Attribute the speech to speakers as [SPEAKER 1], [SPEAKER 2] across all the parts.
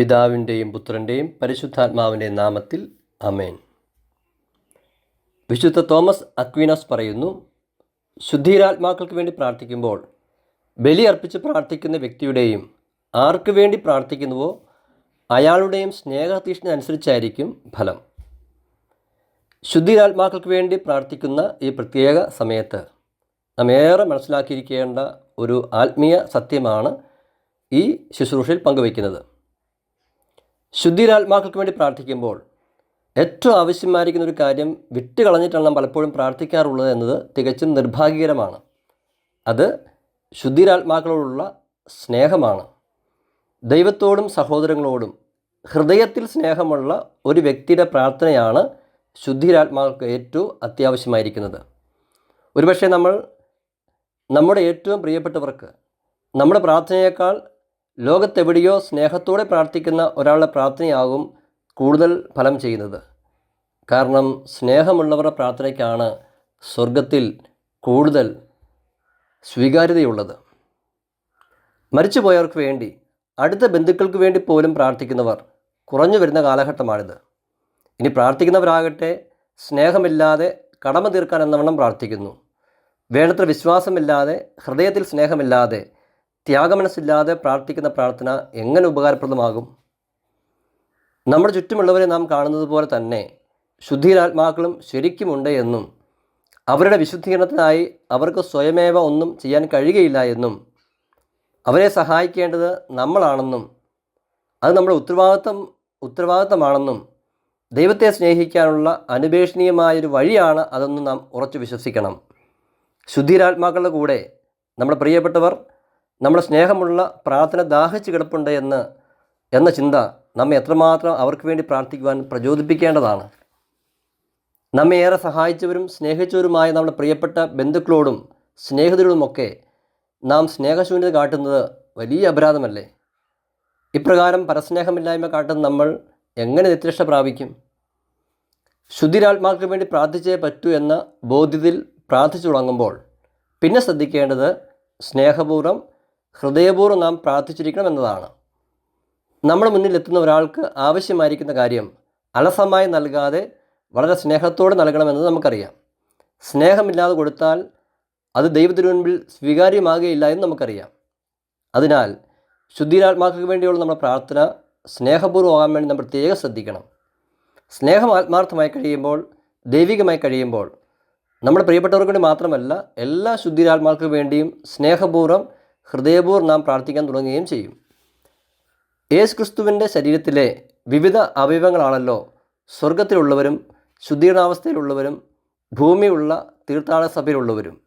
[SPEAKER 1] പിതാവിന്റെയും പുത്രന്റെയും പരിശുദ്ധാത്മാവിന്റെയും നാമത്തിൽ അമേൻ വിശുദ്ധ തോമസ് അക്വിനോസ് പറയുന്നു ശുദ്ധീരാത്മാക്കൾക്ക് വേണ്ടി പ്രാർത്ഥിക്കുമ്പോൾ ബലി അർപ്പിച്ച് പ്രാർത്ഥിക്കുന്ന വ്യക്തിയുടെയും ആർക്ക് വേണ്ടി പ്രാർത്ഥിക്കുന്നുവോ അയാളുടെയും സ്നേഹതീഷ്ണ അനുസരിച്ചായിരിക്കും ഫലം. ശുദ്ധീരാത്മാക്കൾക്ക് വേണ്ടി പ്രാർത്ഥിക്കുന്ന ഈ പ്രത്യേക സമയത്ത് നാം ഏറെ മനസ്സിലാക്കിയിരിക്കേണ്ട ഒരു ആത്മീയ സത്യമാണ് ഈ ശുശ്രൂഷയിൽ പങ്കുവയ്ക്കുന്നത്. ശുദ്ധീരാത്മാക്കൾക്ക് വേണ്ടി പ്രാർത്ഥിക്കുമ്പോൾ ഏറ്റവും ആവശ്യമായിരിക്കുന്ന ഒരു കാര്യം വിട്ടുകളഞ്ഞിട്ടാണ് നാം പലപ്പോഴും പ്രാർത്ഥിക്കാറുള്ളത് എന്നത് തികച്ചും നിർഭാഗ്യകരമാണ്. അത് ശുദ്ധിരാത്മാക്കളോടുള്ള സ്നേഹമാണ്. ദൈവത്തോടും സഹോദരങ്ങളോടും ഹൃദയത്തിൽ സ്നേഹമുള്ള ഒരു വ്യക്തിയുടെ പ്രാർത്ഥനയാണ് ശുദ്ധിരാത്മാക്കൾക്ക് ഏറ്റവും അത്യാവശ്യമായിരിക്കുന്നത്. ഒരുപക്ഷെ നമ്മൾ നമ്മുടെ ഏറ്റവും പ്രിയപ്പെട്ടവർക്ക് നമ്മുടെ പ്രാർത്ഥനയേക്കാൾ ലോകത്തെവിടെയോ സ്നേഹത്തോടെ പ്രാർത്ഥിക്കുന്ന ഒരാളുടെ പ്രാർത്ഥനയാകും കൂടുതൽ ഫലം ചെയ്യുന്നത്. കാരണം സ്നേഹമുള്ളവരുടെ പ്രാർത്ഥനയ്ക്കാണ് സ്വർഗത്തിൽ കൂടുതൽ സ്വീകാര്യതയുള്ളത്. മരിച്ചുപോയവർക്ക് വേണ്ടി അടുത്ത ബന്ധുക്കൾക്ക് വേണ്ടി പോലും പ്രാർത്ഥിക്കുന്നവർ കുറഞ്ഞു വരുന്ന കാലഘട്ടമാണിത്. ഇനി പ്രാർത്ഥിക്കുന്നവരാകട്ടെ സ്നേഹമില്ലാതെ കടമ തീർക്കാൻ എന്നവണ്ണം പ്രാർത്ഥിക്കുന്നു. വേണ്ടത്ര വിശ്വാസമില്ലാതെ ഹൃദയത്തിൽ സ്നേഹമില്ലാതെ ത്യാഗമനസ്സില്ലാതെ പ്രാർത്ഥിക്കുന്ന പ്രാർത്ഥന എങ്ങനെ ഉപകാരപ്രദമാകും? നമ്മുടെ ചുറ്റുമുള്ളവരെ നാം കാണുന്നത് പോലെ തന്നെ ശുദ്ധിയിലാത്മാക്കളും ശരിക്കുമുണ്ട് എന്നും അവരുടെ വിശുദ്ധീകരണത്തിനായി അവർക്ക് സ്വയമേവ ഒന്നും ചെയ്യാൻ കഴിയുകയില്ല എന്നും അവരെ സഹായിക്കേണ്ടത് നമ്മളാണെന്നും അത് നമ്മുടെ ഉത്തരവാദിത്തം ഉത്തരവാദിത്തമാണെന്നും ദൈവത്തെ സ്നേഹിക്കാനുള്ള അനുപേക്ഷണീയമായൊരു വഴിയാണ് അതെന്നും നാം ഉറച്ചു വിശ്വസിക്കണം. ശുദ്ധിരാത്മാക്കളുടെ കൂടെ നമ്മുടെ പ്രിയപ്പെട്ടവർ നമ്മുടെ സ്നേഹമുള്ള പ്രാർത്ഥന ദാഹിച്ച് കിടപ്പുണ്ട് എന്ന് എന്ന ചിന്ത നമ്മെ എത്രമാത്രം അവർക്ക് വേണ്ടി പ്രാർത്ഥിക്കുവാൻ പ്രചോദിപ്പിക്കേണ്ടതാണ്. നമ്മെ ഏറെ സഹായിച്ചവരും സ്നേഹിച്ചവരുമായ നമ്മുടെ പ്രിയപ്പെട്ട ബന്ധുക്കളോടും സ്നേഹിതരോടുമൊക്കെ നാം സ്നേഹശൂന്യത കാട്ടുന്നത് വലിയ അപരാധമല്ലേ? ഇപ്രകാരം പരസ്നേഹമില്ലായ്മ കാട്ടുന്ന നമ്മൾ എങ്ങനെ നിത്യരക്ഷ പ്രാപിക്കും? ശുദ്ധിരാത്മാക്കൾക്ക് വേണ്ടി പ്രാർത്ഥിച്ചേ പറ്റൂ എന്ന ബോധ്യത്തിൽ പ്രാർത്ഥിച്ചു തുടങ്ങുമ്പോൾ പിന്നെ ശ്രദ്ധിക്കേണ്ടത് സ്നേഹപൂർവം ഹൃദയപൂർവം നാം പ്രാർത്ഥിച്ചിരിക്കണം എന്നതാണ്. നമ്മുടെ മുന്നിൽ എത്തുന്ന ഒരാൾക്ക് ആവശ്യമായിരിക്കുന്ന കാര്യം അലസമായി നൽകാതെ വളരെ സ്നേഹത്തോടെ നൽകണമെന്ന് നമുക്കറിയാം. സ്നേഹമില്ലാതെ കൊടുത്താൽ അത് ദൈവത്തിനു മുൻപിൽ സ്വീകാര്യമാകുകയില്ല എന്ന് നമുക്കറിയാം. അതിനാൽ ശുദ്ധിരാത്മാക്കൾക്ക് വേണ്ടിയുള്ള നമ്മുടെ പ്രാർത്ഥന സ്നേഹപൂർവമാകാൻ വേണ്ടി നാം പ്രത്യേകം ശ്രദ്ധിക്കണം. സ്നേഹം ആത്മാർത്ഥമായി കഴിയുമ്പോൾ ദൈവികമായി കഴിയുമ്പോൾ നമ്മുടെ പ്രിയപ്പെട്ടവർക്ക് വേണ്ടി മാത്രമല്ല എല്ലാ ശുദ്ധിരാത്മാക്കൾക്ക് വേണ്ടിയും സ്നേഹപൂർവം ഹൃദയപൂർവം നാം പ്രാർത്ഥിക്കാൻ തുടങ്ങുകയും ചെയ്യും. യേശു ക്രിസ്തുവിന്റെ ശരീരത്തിലെ വിവിധ അവയവങ്ങളാണല്ലോ സ്വർഗത്തിലുള്ളവരും ശുദ്ധീകരണാവസ്ഥയിലുള്ളവരും ഭൂമിയുള്ള തീർത്ഥാടന സഭയിലുള്ളവരും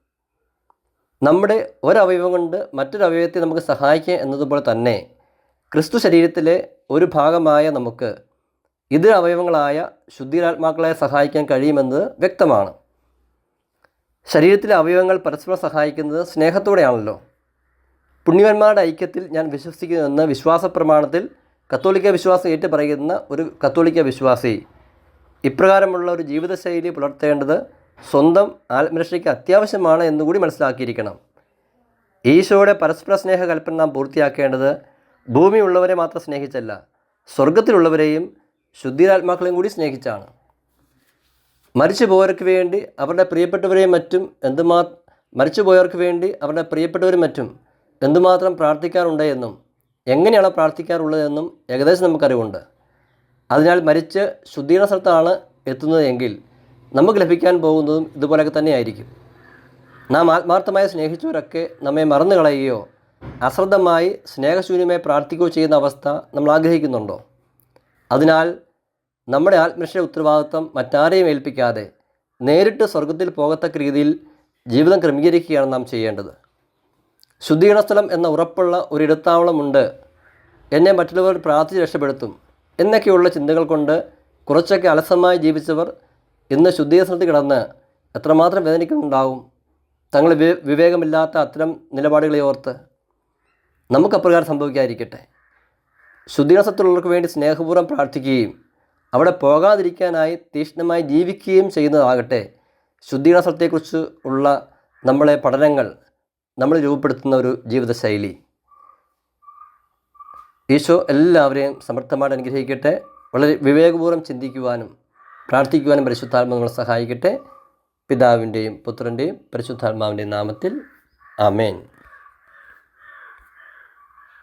[SPEAKER 1] നമ്മുടെ ഒരവയവം കൊണ്ട് മറ്റൊരു അവയവത്തെ നമുക്ക് സഹായിക്കുക എന്നതുപോലെ തന്നെ ക്രിസ്തു ശരീരത്തിലെ ഒരു ഭാഗമായ നമുക്ക് ഇതര അവയവങ്ങളായ ശുദ്ധീരാത്മാക്കളെ സഹായിക്കാൻ കഴിയുമെന്നത് വ്യക്തമാണ്. ശരീരത്തിലെ അവയവങ്ങൾ പരസ്പരം സഹായിക്കുന്നത് സ്നേഹത്തോടെയാണല്ലോ. പുണ്യവന്മാരുടെ ഐക്യത്തിൽ ഞാൻ വിശ്വസിക്കുന്നുവെന്ന് വിശ്വാസ പ്രമാണത്തിൽ കത്തോലിക്ക വിശ്വാസം ഏറ്റു പറയുന്ന ഒരു കത്തോലിക്ക വിശ്വാസി ഇപ്രകാരമുള്ള ഒരു ജീവിതശൈലി പുലർത്തേണ്ടത് സ്വന്തം ആത്മരക്ഷയ്ക്ക് അത്യാവശ്യമാണ് എന്നുകൂടി മനസ്സിലാക്കിയിരിക്കണം. ഈശോയുടെ പരസ്പര സ്നേഹ കൽപ്പന നാം പൂർത്തിയാക്കേണ്ടത് ഭൂമിയുള്ളവരെ മാത്രം സ്നേഹിച്ചല്ല സ്വർഗത്തിലുള്ളവരെയും ശുദ്ധിരാത്മാക്കളെയും കൂടി സ്നേഹിച്ചാണ്. മരിച്ചു പോയവർക്ക് വേണ്ടി അവരുടെ പ്രിയപ്പെട്ടവരെയും മറ്റും എന്തുമാ മരിച്ചു പോയവർക്ക് വേണ്ടി അവരുടെ പ്രിയപ്പെട്ടവരും മറ്റും എന്തുമാത്രം പ്രാർത്ഥിക്കാറുണ്ട് എന്നും എങ്ങനെയാണ് പ്രാർത്ഥിക്കാറുള്ളതെന്നും ഏകദേശം നമുക്കറിവുണ്ട്. അതിനാൽ മരിച്ച് ശുദ്ധീകരണ സ്ഥലത്താണ് എത്തുന്നതെങ്കിൽ നമുക്ക് ലഭിക്കാൻ പോകുന്നതും ഇതുപോലെയൊക്കെ തന്നെയായിരിക്കും. നാം ആത്മാർത്ഥമായി സ്നേഹിച്ചവരൊക്കെ നമ്മെ മറന്നു കളയുകയോ അശ്രദ്ധമായി സ്നേഹശൂന്യമായി പ്രാർത്ഥിക്കുകയോ ചെയ്യുന്ന അവസ്ഥ നമ്മൾ ആഗ്രഹിക്കുന്നുണ്ടോ? അതിനാൽ നമ്മുടെ ആത്മരക്ഷ ഉത്തരവാദിത്വം മറ്റാരെയും ഏൽപ്പിക്കാതെ നേരിട്ട് സ്വർഗത്തിൽ പോകത്തക്ക രീതിയിൽ ജീവിതം ക്രമീകരിക്കുകയാണ് നാം ചെയ്യേണ്ടത്. ശുദ്ധീകരണ സ്ഥലം എന്ന ഉറപ്പുള്ള ഒരിടത്താവളമുണ്ട്. എന്നെ മറ്റുള്ളവർ പ്രാർത്ഥിച്ച് രക്ഷപ്പെടുത്തും. എന്നൊക്കെയുള്ള ചിന്തകൾ കൊണ്ട് കുറച്ചൊക്കെ അലസമായി ജീവിച്ചവർ ഇന്ന് ശുദ്ധീകരണത്തിൽ കിടന്ന് എത്രമാത്രം വേദനിക്കുന്നുണ്ടാവും. തങ്ങൾ വിവേകമില്ലാത്ത അത്തരം നിലപാടുകളെ ഓർത്ത് നമുക്കപ്രകാരം സംഭവിക്കാതിരിക്കട്ടെ. ശുദ്ധീകരണത്തിലുള്ളവർക്ക് വേണ്ടി സ്നേഹപൂർവം പ്രാർത്ഥിക്കുകയും അവിടെ പോകാതിരിക്കാനായി തീക്ഷ്ണമായി ജീവിക്കുകയും ചെയ്യുന്നതാകട്ടെ. ശുദ്ധീകരണത്തെക്കുറിച്ച് ഉള്ള നമ്മളെ പഠനങ്ങൾ നമ്മൾ രൂപപ്പെടുത്തുന്ന ഒരു ജീവിതശൈലി. ഈശോ എല്ലാവരെയും സമർത്ഥമായിട്ട് അനുഗ്രഹിക്കട്ടെ. വളരെ വിവേകപൂർവം ചിന്തിക്കുവാനും പ്രാർത്ഥിക്കുവാനും പരിശുദ്ധാത്മ നമ്മളെ സഹായിക്കട്ടെ. പിതാവിന്റെയും പുത്രന്റെയും പരിശുദ്ധാത്മാവിന്റെയും നാമത്തിൽ. ആമേൻ.